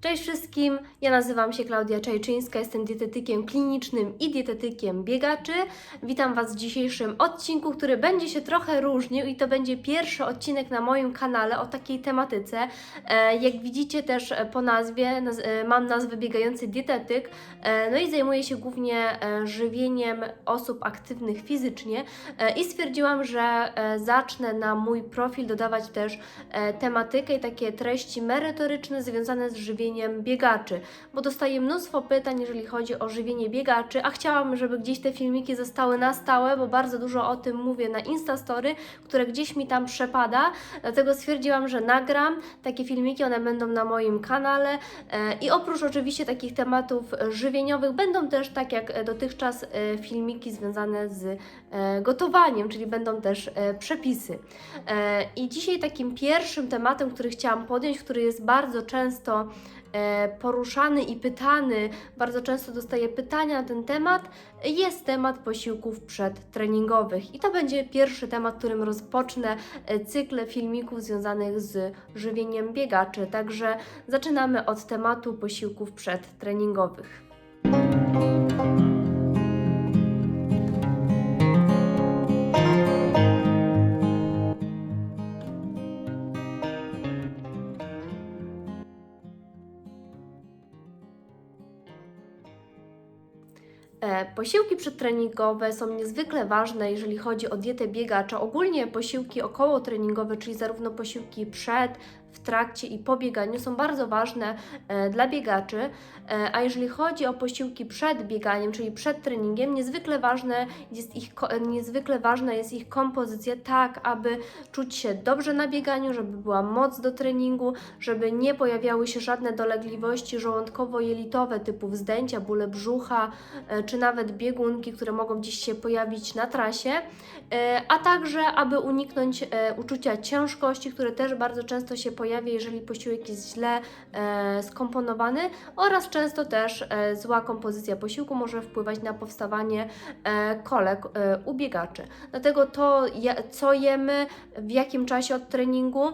Cześć wszystkim, ja nazywam się Klaudia Czajczyńska, jestem dietetykiem klinicznym i dietetykiem biegaczy. Witam Was w dzisiejszym odcinku, który będzie się trochę różnił i to będzie pierwszy odcinek na moim kanale o takiej tematyce. E, Jak widzicie też po nazwie, naz- e, mam nazwę biegający dietetyk, e, no i zajmuję się głównie żywieniem osób aktywnych fizycznie i stwierdziłam, że zacznę na mój profil dodawać też tematykę i takie treści merytoryczne związane z żywieniem biegaczy, bo dostaję mnóstwo pytań, jeżeli chodzi o żywienie biegaczy, a chciałam, żeby gdzieś te filmiki zostały na stałe, bo bardzo dużo o tym mówię na Instastory, które gdzieś mi tam przepada, dlatego stwierdziłam, że nagram takie filmiki, one będą na moim kanale e, i oprócz oczywiście takich tematów żywieniowych będą też, tak jak dotychczas, e, filmiki związane z e, gotowaniem, czyli będą też przepisy. I dzisiaj takim pierwszym tematem, który chciałam podjąć, który jest bardzo często poruszany i pytany, bardzo często dostaję pytania na ten temat, jest temat posiłków przedtreningowych. I to będzie pierwszy temat, którym rozpocznę e, cykl filmików związanych z żywieniem biegaczy. Także zaczynamy od tematu posiłków przedtreningowych. Posiłki przedtreningowe są niezwykle ważne, jeżeli chodzi o dietę biegacza. Ogólnie posiłki okołotreningowe, czyli zarówno posiłki przed, w trakcie i po bieganiu są bardzo ważne e, dla biegaczy, e, a jeżeli chodzi o posiłki przed bieganiem, czyli przed treningiem, niezwykle ważne jest ich, niezwykle ważna jest ich kompozycja, tak aby czuć się dobrze na bieganiu, żeby była moc do treningu, żeby nie pojawiały się żadne dolegliwości żołądkowo-jelitowe typu wzdęcia, bóle brzucha, e, czy nawet biegunki, które mogą gdzieś się pojawić na trasie, a także aby uniknąć uczucia ciężkości, które też bardzo często się pojawia, jeżeli posiłek jest źle e, skomponowany oraz często też e, zła kompozycja posiłku może wpływać na powstawanie e, kolek e. Dlatego to, co jemy, w jakim czasie od treningu,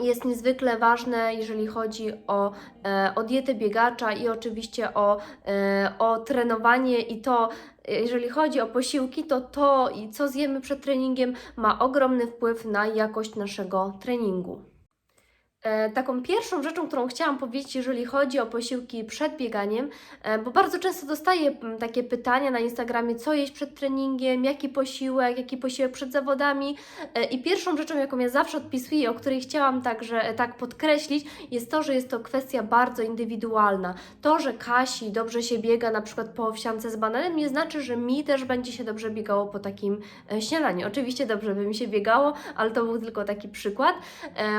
jest niezwykle ważne, jeżeli chodzi o, e, o dietę biegacza i oczywiście o, e, o trenowanie i to, jeżeli chodzi o posiłki, to to co zjemy przed treningiem ma ogromny wpływ na jakość naszego treningu. E, Taką pierwszą rzeczą, którą chciałam powiedzieć, jeżeli chodzi o posiłki przed bieganiem, e, bo bardzo często dostaję m, takie pytania na Instagramie, co jeść przed treningiem, jaki posiłek, jaki posiłek przed zawodami. E, I pierwszą rzeczą, jaką ja zawsze odpisuję, o której chciałam także tak podkreślić, jest to, że jest to kwestia bardzo indywidualna. To, że Kasi dobrze się biega na przykład po owsiance z bananem, nie znaczy, że mi też będzie się dobrze biegało po takim śniadaniu. Oczywiście dobrze by mi się biegało, ale to był tylko taki przykład.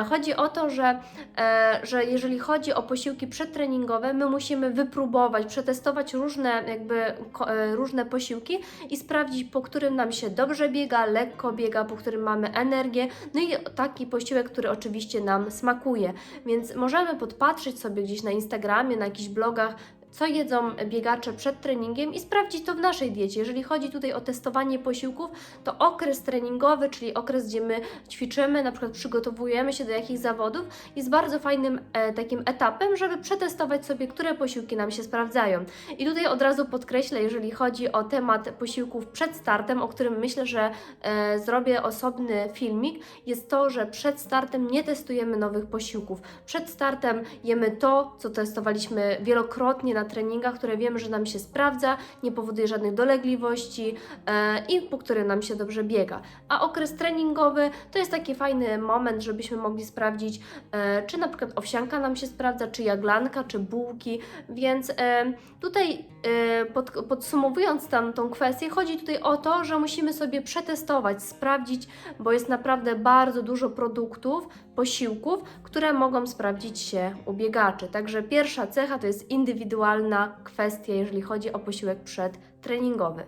Chodzi o to, że, e, że jeżeli chodzi o posiłki przedtreningowe, my musimy wypróbować, przetestować różne jakby e, różne posiłki i sprawdzić, po którym nam się dobrze biega, lekko biega, po którym mamy energię, no i taki posiłek, który oczywiście nam smakuje. Więc możemy podpatrzeć sobie gdzieś na Instagramie, na jakichś blogach, co jedzą biegacze przed treningiem i sprawdzić to w naszej diecie. Jeżeli chodzi tutaj o testowanie posiłków, to okres treningowy, czyli okres, gdzie my ćwiczymy, na przykład przygotowujemy się do jakichś zawodów, jest bardzo fajnym e, takim etapem, żeby przetestować sobie, które posiłki nam się sprawdzają. I tutaj od razu podkreślę, jeżeli chodzi o temat posiłków przed startem, o którym myślę, że e, zrobię osobny filmik, jest to, że przed startem nie testujemy nowych posiłków. Przed startem jemy to, co testowaliśmy wielokrotnie na treningach, które wiemy, że nam się sprawdza, nie powoduje żadnych dolegliwości e, i po którym nam się dobrze biega. A okres treningowy to jest taki fajny moment, żebyśmy mogli sprawdzić, e, czy na przykład owsianka nam się sprawdza, czy jaglanka, czy bułki, więc e, tutaj e, pod, podsumowując tam tą kwestię, chodzi tutaj o to, że musimy sobie przetestować, sprawdzić, bo jest naprawdę bardzo dużo produktów, posiłków, które mogą sprawdzić się u biegaczy. Także pierwsza cecha to jest indywidualna kwestia, jeżeli chodzi o posiłek przedtreningowy.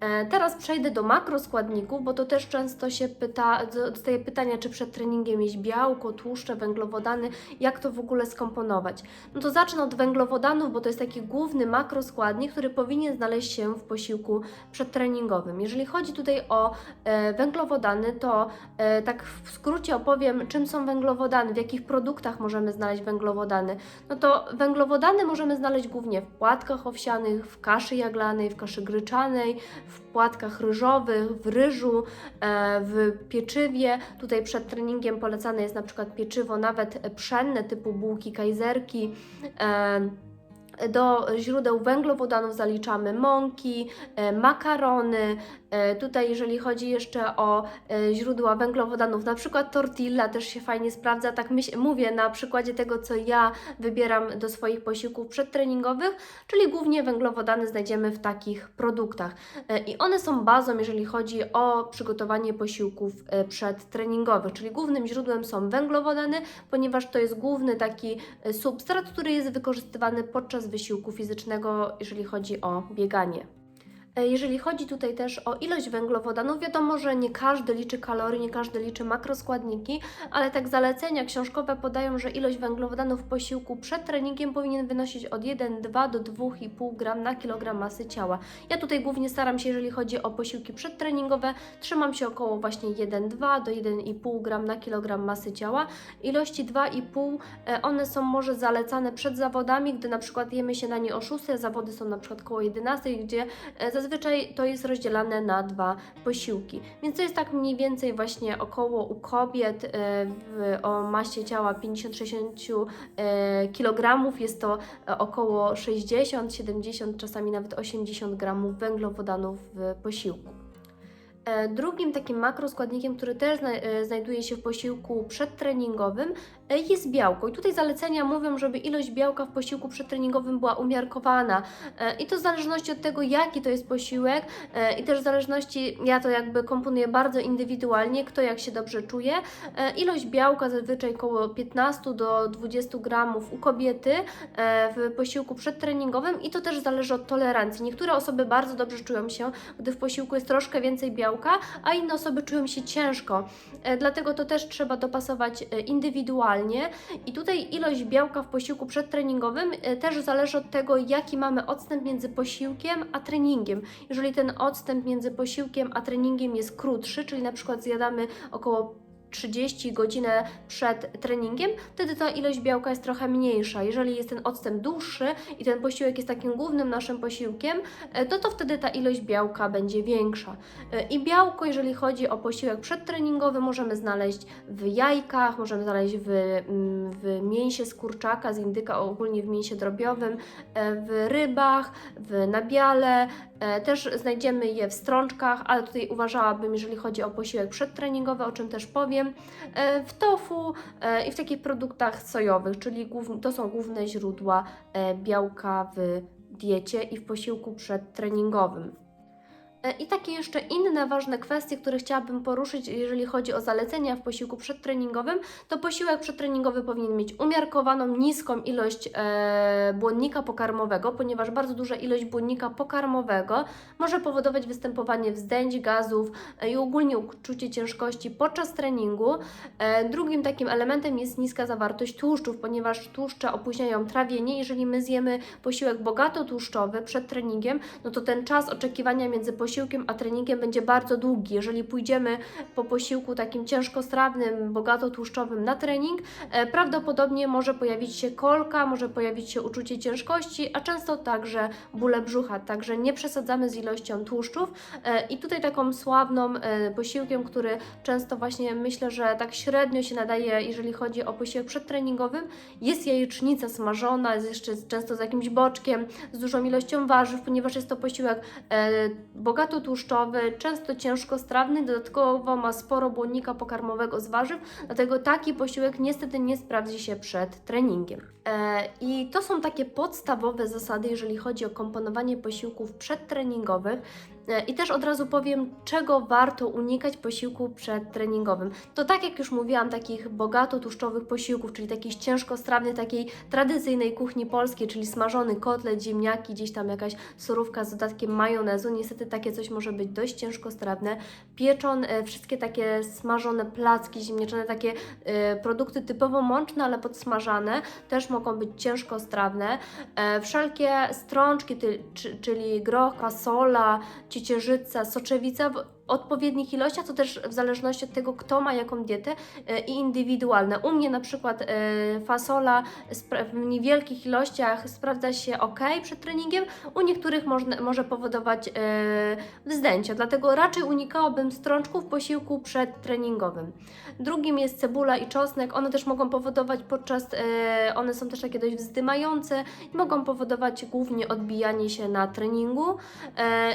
E, Teraz przejdę do makroskładników, bo to też często się pyta, pytania, czy przed treningiem jeść białko, tłuszcze, węglowodany, jak to w ogóle skomponować. No to zacznę od węglowodanów, bo to jest taki główny makroskładnik, który powinien znaleźć się w posiłku przedtreningowym. Jeżeli chodzi tutaj o e, węglowodany, to e, tak w skrócie opowiem, czym są węglowodany, w jakich produktach możemy znaleźć węglowodany. No to węglowodany możemy znaleźć głównie w płatkach owsianych, w kaszy jaglanej, w kaszy gryczanej, w płatkach ryżowych, w ryżu, e, w pieczywie. Tutaj przed treningiem polecane jest na przykład pieczywo nawet pszenne typu bułki kajzerki. Do źródeł węglowodanów zaliczamy mąki, e, makarony. E, Tutaj, jeżeli chodzi jeszcze o e, źródła węglowodanów, na przykład tortilla też się fajnie sprawdza. Tak myśl, mówię na przykładzie tego, co ja wybieram do swoich posiłków przedtreningowych, czyli głównie węglowodany znajdziemy w takich produktach. I one są bazą, jeżeli chodzi o przygotowanie posiłków przedtreningowych, czyli głównym źródłem są węglowodany, ponieważ to jest główny taki substrat, który jest wykorzystywany podczas wysiłku fizycznego, jeżeli chodzi o bieganie. E, Jeżeli chodzi tutaj też o ilość węglowodanów, wiadomo, że nie każdy liczy kalorie, nie każdy liczy makroskładniki, ale tak zalecenia książkowe podają, że ilość węglowodanów w posiłku przed treningiem powinien wynosić od 1,2 do 2,5 gram na kilogram masy ciała. Ja tutaj głównie staram się, jeżeli chodzi o posiłki przedtreningowe, trzymam się około właśnie 1,2 do 1,5 gram na kilogram masy ciała. Ilości 2,5 e, one są może zalecane przed zawodami, gdy na przykład jemy się na nie o 6, zawody są na przykład koło 11, gdzie e, zazwyczaj to jest rozdzielane na dwa posiłki. Więc to jest tak mniej więcej właśnie około u kobiet e, w, o masie ciała 50-60 e, kg jest to e, około 60, 70, czasami nawet 80 gramów węglowodanów w posiłku. Drugim takim makroskładnikiem, który też zna- znajduje się w posiłku przedtreningowym, jest białko. I tutaj zalecenia mówią, żeby ilość białka w posiłku przedtreningowym była umiarkowana. E, I to w zależności od tego, jaki to jest posiłek, e, i też w zależności, ja to jakby komponuję bardzo indywidualnie, kto jak się dobrze czuje. E, Ilość białka zazwyczaj około 15 do 20 gramów u kobiety e, w posiłku przedtreningowym i to też zależy od tolerancji. Niektóre osoby bardzo dobrze czują się, gdy w posiłku jest troszkę więcej białka, a inne osoby czują się ciężko. E, Dlatego to też trzeba dopasować e, I tutaj ilość białka w posiłku przedtreningowym e, też zależy od tego, jaki mamy odstęp między posiłkiem a treningiem. Jeżeli ten odstęp między posiłkiem a treningiem jest krótszy, czyli na przykład zjadamy około 30 godzinę przed treningiem, wtedy ta ilość białka jest trochę mniejsza. Jeżeli jest ten odstęp dłuższy i ten posiłek jest takim głównym naszym posiłkiem, e, no to wtedy ta ilość białka będzie większa. E, I białko, jeżeli chodzi o posiłek przedtreningowy, możemy znaleźć w jajkach, możemy znaleźć w, mm, w mięsie z kurczaka, z indyka, ogólnie w mięsie drobiowym, e, w rybach, w nabiale, Też znajdziemy je w strączkach, ale tutaj uważałabym, jeżeli chodzi o posiłek przedtreningowy, o czym też powiem, e, w tofu e, i w takich produktach sojowych, czyli to są główne źródła e, białka w diecie i w posiłku przedtreningowym. E, I takie jeszcze inne ważne kwestie, które chciałabym poruszyć, jeżeli chodzi o zalecenia w posiłku przedtreningowym, to posiłek przedtreningowy powinien mieć umiarkowaną, niską ilość e, błonnika pokarmowego, ponieważ bardzo duża ilość błonnika pokarmowego może powodować występowanie wzdęć, gazów e, i ogólnie uczucie ciężkości podczas treningu. Drugim takim elementem jest niska zawartość tłuszczów, ponieważ tłuszcze opóźniają trawienie. Jeżeli my zjemy posiłek bogato tłuszczowy przed treningiem, no to ten czas oczekiwania między posiłkiem a treningiem będzie bardzo długi. Jeżeli pójdziemy po posiłku takim ciężkostrawnym, bogato tłuszczowym na trening, e, prawdopodobnie może pojawić się kolka, może pojawić się uczucie ciężkości, a często także bóle brzucha. Także nie przesadzamy z ilością tłuszczów. E, I tutaj taką sławną e, posiłkiem, który często właśnie myślę, że tak średnio się nadaje, jeżeli chodzi o posiłek przedtreningowym, jest jajecznica smażona, jeszcze często z jakimś boczkiem, z dużą ilością warzyw, ponieważ jest to posiłek e, bogato tłuszczowy, często ciężkostrawny, dodatkowo ma sporo błonnika pokarmowego z warzyw, dlatego taki posiłek niestety nie sprawdzi się przed treningiem. E, I to są takie podstawowe zasady, jeżeli chodzi o komponowanie posiłków przedtreningowych. E, I też od razu powiem, czego warto unikać posiłku przedtreningowym. To tak jak już mówiłam, takich bogato tłuszczowych posiłków, czyli takich ciężkostrawnych, takiej tradycyjnej kuchni polskiej, czyli smażony kotlet, ziemniaki, gdzieś tam jakaś surówka z dodatkiem majonezu. Niestety takie coś może być dość ciężkostrawne. Pieczon, e, wszystkie takie smażone placki ziemniaczane, takie e, produkty typowo mączne, ale podsmażane, też mogą być ciężkostrawne. Wszelkie strączki, czyli groch, fasola, ciecierzyca, soczewica odpowiednich ilościach, to też w zależności od tego, kto ma jaką dietę e, i indywidualne. U mnie na przykład e, fasola w niewielkich ilościach sprawdza się ok przed treningiem, u niektórych może powodować e, wzdęcia, dlatego raczej unikałabym strączków posiłku przedtreningowym. Drugim jest cebula i czosnek, one też mogą powodować podczas, one są też takie dość wzdymające i mogą powodować głównie odbijanie się na treningu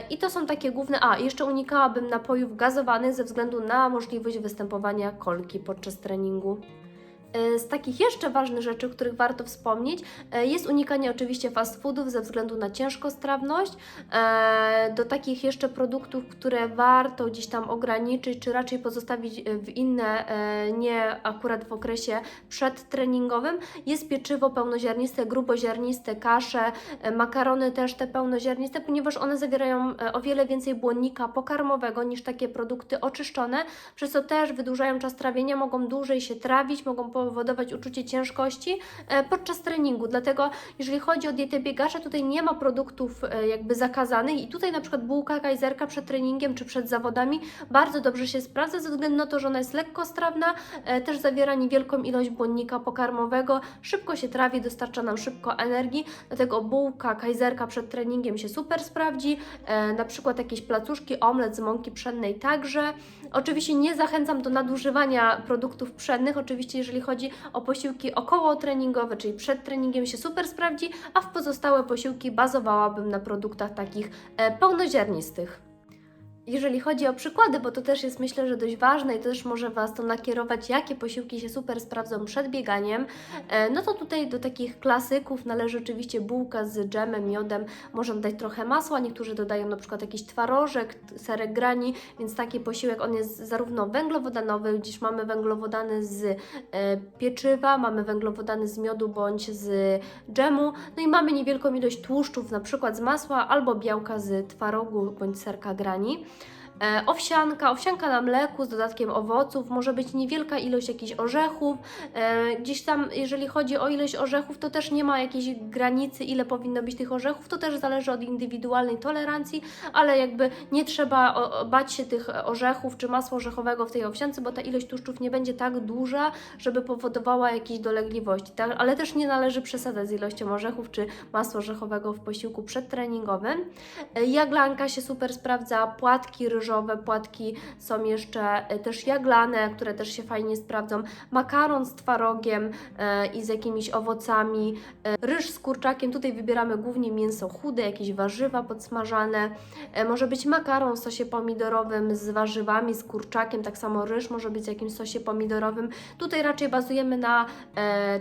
i to są takie główne, a jeszcze unikałabym napojów gazowanych ze względu na możliwość występowania kolki podczas treningu. E, Z takich jeszcze ważnych rzeczy, o których warto wspomnieć, e, jest unikanie oczywiście fast foodów ze względu na ciężkostrawność. E, Do takich jeszcze produktów, które warto gdzieś tam ograniczyć, czy raczej pozostawić w inne, nie akurat w okresie przedtreningowym, jest pieczywo pełnoziarniste, gruboziarniste, kasze, makarony też te pełnoziarniste, ponieważ one zawierają o wiele więcej błonnika pokarmowego niż takie produkty oczyszczone, przez co też wydłużają czas trawienia, mogą dłużej się trawić, mogą powodować uczucie ciężkości e, podczas treningu. Dlatego, jeżeli chodzi o dietę biegacza, tutaj nie ma produktów e, jakby zakazanych i tutaj na przykład bułka kajzerka przed treningiem czy przed zawodami bardzo dobrze się sprawdza ze względu na to, że ona jest lekkostrawna, e, też zawiera niewielką ilość błonnika pokarmowego, szybko się trawi, dostarcza nam szybko energii, dlatego bułka kajzerka przed treningiem się super sprawdzi, na przykład jakieś placuszki, omlet z mąki pszennej także. Oczywiście nie zachęcam do nadużywania produktów pszennych, oczywiście jeżeli chodzi o posiłki okołotreningowe, czyli przed treningiem się super sprawdzi, a w pozostałe posiłki bazowałabym na produktach takich e, pełnoziarnistych. Jeżeli chodzi o przykłady, bo to też jest myślę, że dość ważne i to też może Was to nakierować, jakie posiłki się super sprawdzą przed bieganiem, e, no to tutaj do takich klasyków należy oczywiście bułka z dżemem, miodem, można dodać trochę masła, niektórzy dodają na przykład jakiś twarożek, serek grani, więc taki posiłek on jest zarówno węglowodanowy, gdzieś mamy węglowodany z e, pieczywa, mamy węglowodany z miodu bądź z dżemu, no i mamy niewielką ilość tłuszczów, na przykład z masła albo białka z twarogu bądź serka grani. E, owsianka, owsianka na mleku z dodatkiem owoców, może być niewielka ilość jakichś orzechów. E, gdzieś tam, jeżeli chodzi o ilość orzechów, to też nie ma jakiejś granicy, ile powinno być tych orzechów. To też zależy od indywidualnej tolerancji, ale jakby nie trzeba bać się tych orzechów czy masła orzechowego w tej owsiance, bo ta ilość tłuszczów nie będzie tak duża, żeby powodowała jakieś dolegliwości. Tak? Ale też nie należy przesadzać z ilością orzechów czy masła orzechowego w posiłku przedtreningowym. E, Jaglanka się super sprawdza, płatki ryżowe, płatki są jeszcze e, też jaglane, które też się fajnie sprawdzą, makaron z twarogiem e, i z jakimiś owocami, e, ryż z kurczakiem, tutaj wybieramy głównie mięso chude, jakieś warzywa podsmażane, może być makaron w sosie pomidorowym z warzywami, z kurczakiem, tak samo ryż może być w jakimś sosie pomidorowym, tutaj raczej bazujemy na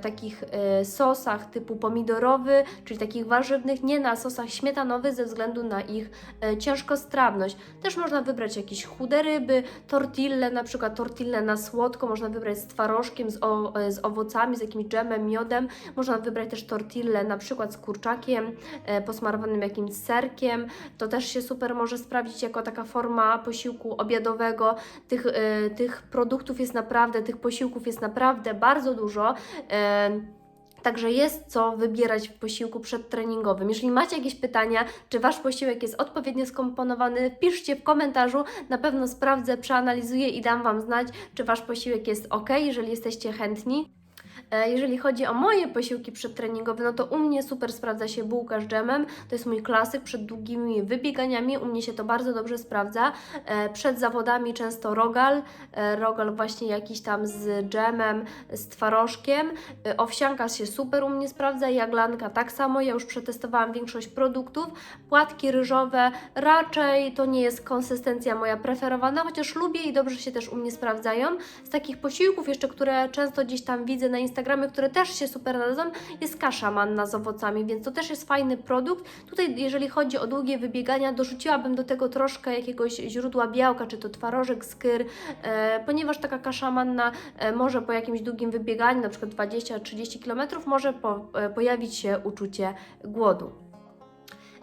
takich sosach typu pomidorowy, czyli takich warzywnych, nie na sosach śmietanowych ze względu na ich ciężkostrawność. Też można wybrać jakieś chude ryby, tortille, na przykład tortille na słodko, można wybrać z twarożkiem, z, o, z owocami, z jakimś dżemem, miodem. Można wybrać też tortille na przykład z kurczakiem, e, posmarowanym jakimś serkiem. To też się super może sprawdzić jako taka forma posiłku obiadowego. Tych, e, tych produktów jest naprawdę, tych posiłków jest naprawdę bardzo dużo. E, Także jest co wybierać w posiłku przedtreningowym. Jeżeli macie jakieś pytania, czy Wasz posiłek jest odpowiednio skomponowany, piszcie w komentarzu. Na pewno sprawdzę, przeanalizuję i dam Wam znać, czy Wasz posiłek jest ok, jeżeli jesteście chętni. E, Jeżeli chodzi o moje posiłki przedtreningowe, no to u mnie super sprawdza się bułka z dżemem. To jest mój klasyk przed długimi wybieganiami. U mnie się to bardzo dobrze sprawdza. E, Przed zawodami często rogal, e, rogal właśnie jakiś tam z dżemem, z twarożkiem. Owsianka się super u mnie sprawdza, jaglanka tak samo. Ja już przetestowałam większość produktów. Płatki ryżowe raczej to nie jest konsystencja moja preferowana, chociaż lubię i dobrze się też u mnie sprawdzają. Z takich posiłków jeszcze, które często gdzieś tam widzę na Instagramie, Instagramie, które też się super nadadzą, jest kasza manna z owocami, więc to też jest fajny produkt. Tutaj, jeżeli chodzi o długie wybiegania, dorzuciłabym do tego troszkę jakiegoś źródła białka, czy to twarożek, skyr, e, ponieważ taka kasza manna e, może po jakimś długim wybieganiu, na przykład 20-30 km, może po, e, pojawić się uczucie głodu.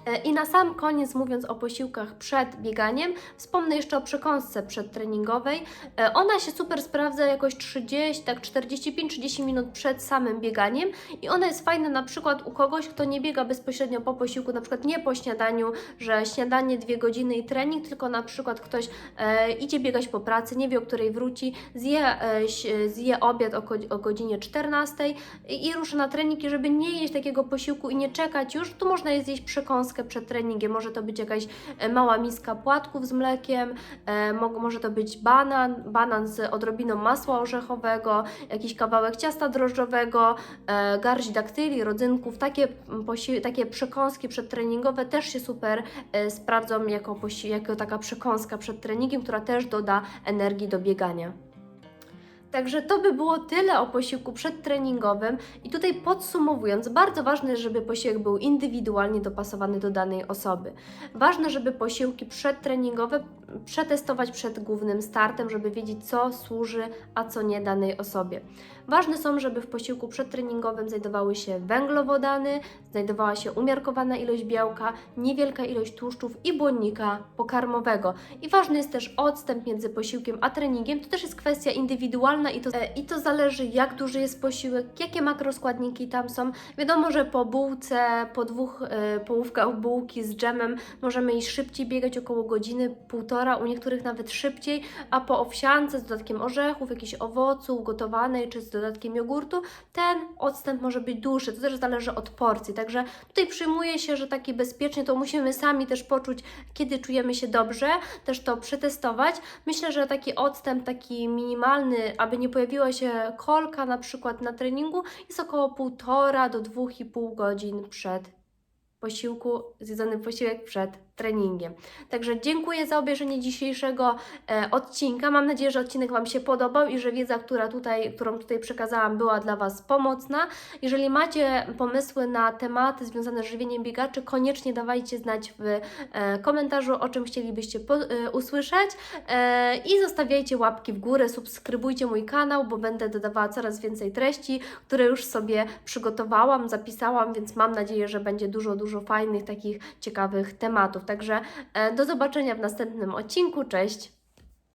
E, I na sam koniec, mówiąc o posiłkach przed bieganiem, wspomnę jeszcze o przekąsce przedtreningowej. E, Ona się super sprawdza jakoś 30, tak 45-30 minut przed samym bieganiem i ona jest fajna na przykład u kogoś, kto nie biega bezpośrednio po posiłku, na przykład nie po śniadaniu, że śniadanie dwie godziny i trening, tylko na przykład ktoś e, idzie biegać po pracy, nie wie o której wróci, zje, e, zje obiad o, o godzinie 14 i, i rusza na trening i żeby nie jeść takiego posiłku i nie czekać już, to można jest zjeść przekąskę przed treningiem. Może to być jakaś e, mała miska płatków z mlekiem, e, mo- może to być banan, banan z odrobiną masła orzechowego, jakiś kawałek ciasta drożdżowego, e, garść daktyli, rodzynków. Takie, takie przekąski przedtreningowe też się super sprawdzą jako, jako taka przekąska przed treningiem, która też doda energii do biegania. Także to by było tyle o posiłku przedtreningowym i tutaj podsumowując, bardzo ważne żeby posiłek był indywidualnie dopasowany do danej osoby. Ważne, żeby posiłki przedtreningowe przetestować przed głównym startem, żeby wiedzieć co służy, a co nie danej osobie. Ważne są, żeby w posiłku przedtreningowym znajdowały się węglowodany, znajdowała się umiarkowana ilość białka, niewielka ilość tłuszczów i błonnika pokarmowego. I ważny jest też odstęp między posiłkiem a treningiem. To też jest kwestia indywidualna i to, i to zależy, jak duży jest posiłek, jakie makroskładniki tam są. Wiadomo, że po bułce, po dwóch e, połówkach bułki z dżemem możemy iść szybciej biegać około godziny, półtora, u niektórych nawet szybciej, a po owsiance z dodatkiem orzechów, jakichś owoców gotowanej czy z dodatkiem jogurtu, ten odstęp może być dłuższy. To też zależy od porcji. Także tutaj przyjmuje się, że taki bezpiecznie to musimy sami też poczuć, kiedy czujemy się dobrze, też to przetestować. Myślę, że taki odstęp, taki minimalny, aby nie pojawiła się kolka na przykład na treningu, jest około 1,5 do 2,5 godzin przed posiłku, zjedzony posiłek przed treningiem. Także dziękuję za obejrzenie dzisiejszego e, odcinka. Mam nadzieję, że odcinek Wam się podobał i że wiedza, która tutaj, którą tutaj przekazałam, była dla Was pomocna. Jeżeli macie pomysły na tematy związane z żywieniem biegaczy, koniecznie dawajcie znać w e, komentarzu, o czym chcielibyście po, e, usłyszeć e, i zostawiajcie łapki w górę, subskrybujcie mój kanał, bo będę dodawała coraz więcej treści, które już sobie przygotowałam, zapisałam, więc mam nadzieję, że będzie dużo, dużo fajnych, takich ciekawych tematów. Także e, do zobaczenia w następnym odcinku. Cześć!